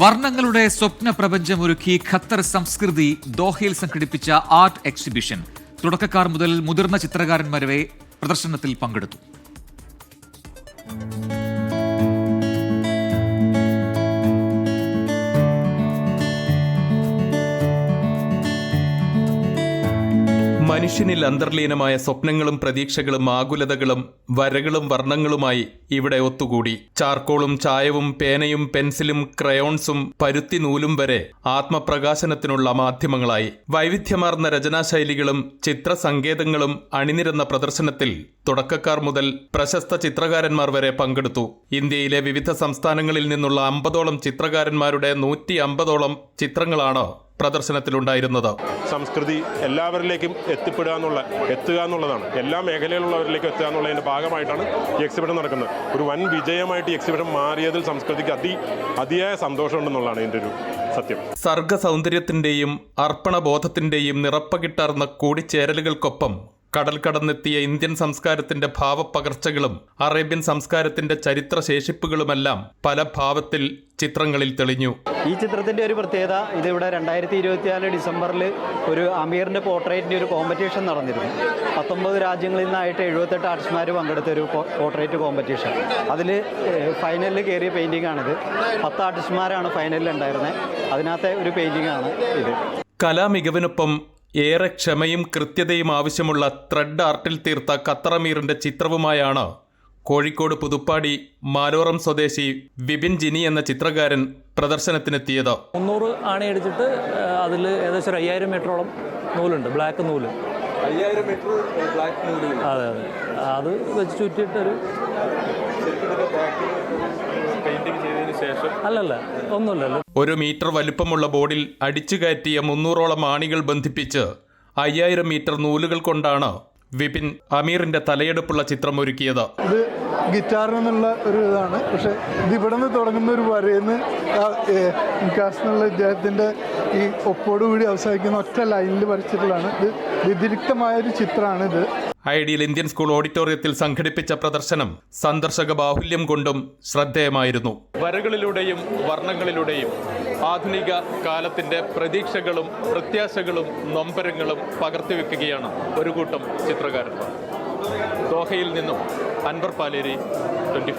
വർണങ്ങളുടെ സ്വപ്ന പ്രപഞ്ചമൊരുക്കി Qatar സംസ്കൃതി ദോഹയിൽ സംഘടിപ്പിച്ച art exhibition. തുടക്കക്കാർ മുതൽ മുതിർന്ന ചിത്രകാരന്മാരെ പ്രദർശനത്തിൽ പങ്കെടുത്തു. മനുഷ്യനിൽ അന്തർലീനമായ സ്വപ്നങ്ങളും പ്രതീക്ഷകളും ആകുലതകളും വരകളും വർണങ്ങളുമായി ഇവിടെ ഒത്തുകൂടി. ചാർക്കോളും ചായവും പേനയും പെൻസിലും ക്രയോൺസും പരുത്തി നൂലും വരെ ആത്മപ്രകാശനത്തിനുള്ള മാധ്യമങ്ങളായി. വൈവിധ്യമാർന്ന രചനാശൈലികളും ചിത്രസങ്കേതങ്ങളും അണിനിരന്ന പ്രദർശനത്തിൽ തുടക്കക്കാർ മുതൽ പ്രശസ്ത ചിത്രകാരന്മാർ വരെ പങ്കെടുത്തു. ഇന്ത്യയിലെ വിവിധ സംസ്ഥാനങ്ങളിൽ നിന്നുള്ള അമ്പതോളം ചിത്രകാരന്മാരുടെ നൂറ്റി അമ്പതോളം ചിത്രങ്ങളാണ് പ്രദർശനത്തിലുണ്ടായിരുന്നത്. സംസ്കൃതി എല്ലാവരിലേക്കും എത്തിപ്പെടുക എന്നുള്ള എത്തുക എന്നുള്ളതാണ്. എല്ലാ മേഖലയിലുള്ളവരിലേക്കും എത്തുക എന്നുള്ളതിന്റെ ഭാഗമായിട്ടാണ് ഈ എക്സിബിഷൻ നടക്കുന്നത്. ഒരു വൻ വിജയമായിട്ട് ഈ എക്സിബിഷൻ മാറിയതിൽ സംസ്കൃതിക്ക് അതി അതിയായ സന്തോഷമുണ്ടെന്നുള്ളതാണ് എന്റെ ഒരു സത്യം. സർഗ സൗന്ദര്യത്തിന്റെയും അർപ്പണബോധത്തിന്റെയും നിറപ്പകിട്ടാർന്ന കൂടിച്ചേരലുകൾക്കൊപ്പം കടൽ കടന്നെത്തിയ ഇന്ത്യൻ സംസ്കാരത്തിന്റെ ഭാവപ്പകർച്ചകളും അറേബ്യൻ സംസ്കാരത്തിന്റെ ചരിത്ര ശേഷിപ്പുകളുമെല്ലാം പല ഭാവത്തിൽ ചിത്രങ്ങളിൽ തെളിഞ്ഞു. ഈ ചിത്രത്തിന്റെ ഒരു പ്രത്യേകത ഇതിവിടെ രണ്ടായിരത്തി ഇരുപത്തിനാല് ഡിസംബറിൽ ഒരു അമീറിന്റെ പോർട്രേറ്റിന്റെ ഒരു കോമ്പറ്റീഷൻ നടന്നിരുന്നു. പത്തൊമ്പത് രാജ്യങ്ങളിൽ നിന്നായിട്ട് എഴുപത്തെട്ട് ആർട്ടിസ്റ്റുമാർ പങ്കെടുത്ത ഒരു പോർട്രേറ്റ് കോമ്പറ്റീഷൻ. അതിൽ ഫൈനലിൽ കയറിയ പെയിന്റിംഗ് ആണിത്. പത്ത് ആർട്ടിസ്റ്റുമാരാണ് ഫൈനലിൽ ഉണ്ടായിരുന്നത് അതിനകത്തെ ഒരു പെയിന്റിംഗ് ആണ് ഇത്. കലാമികവിനൊപ്പം ഏറെ ക്ഷമയും കൃത്യതയും ആവശ്യമുള്ള ത്രെഡ് ആർട്ടിൽ തീർത്ത ഖത്തറമീറിന്റെ ചിത്രവുമായാണ് കോഴിക്കോട് പുതുപ്പാടി മാലോറം സ്വദേശി വിപിൻ ജിനി എന്ന ചിത്രകാരൻ പ്രദർശനത്തിനെത്തിയത്. മുന്നൂറ് ആണയടിച്ചിട്ട് അതിൽ ഏകദേശം ഒരു അയ്യായിരം മീറ്ററോളം നൂലുണ്ട് ബ്ലാക്ക് നൂൽ. അയ്യായിരം മീറ്റർ ബ്ലാക്ക് നൂൽ അതെ അതെ. അത് വെച്ച് ചുറ്റിയിട്ടൊരു അല്ലല്ല ഒന്നുമില്ലല്ലോ. ഒരു മീറ്റർ വലുപ്പമുള്ള ബോർഡിൽ അടിച്ചു കയറ്റിയ മുന്നൂറോളം ആണികൾ ബന്ധിപ്പിച്ച് അയ്യായിരം മീറ്റർ നൂലുകൾ കൊണ്ടാണ് വിപിൻ അമീറിന്റെ തലയെടുപ്പുള്ള ചിത്രം ഒരുക്കിയത് ഇത് ഗിറ്റാറിനെന്നുള്ള ഒരു ഇതാണ്. പക്ഷെ ഇത് ഇവിടെ നിന്ന് തുടങ്ങുന്ന ഒരു വരയെന്ന് വികാസ് എന്നുള്ള ഇദ്ദേഹത്തിന്റെ ഈ ഒപ്പോടുകൂടി അവസാനിക്കുന്ന ഒറ്റ ലൈനിൽ വരച്ചിട്ടുള്ളതാണ്. ഇത് വ്യതിരിക്തമായ ഒരു ചിത്രമാണ് ഇത് ഐഡിയൽ ഇന്ത്യൻ സ്കൂൾ ഓഡിറ്റോറിയത്തിൽ സംഘടിപ്പിച്ച പ്രദർശനം സന്ദർശക ബാഹുല്യം കൊണ്ടും ശ്രദ്ധേയമായിരുന്നു. വരകളിലൂടെയും വർണങ്ങളിലൂടെയും ആധുനിക കാലത്തിന്റെ പ്രതീക്ഷകളും പ്രത്യാശകളും നൊമ്പരങ്ങളും പകർത്തിവെക്കുകയാണ് ഒരു കൂട്ടം ചിത്രകാരന്മാർ. ദോഹയിൽ നിന്നും അൻവർ പാലേരി ട്വന്റി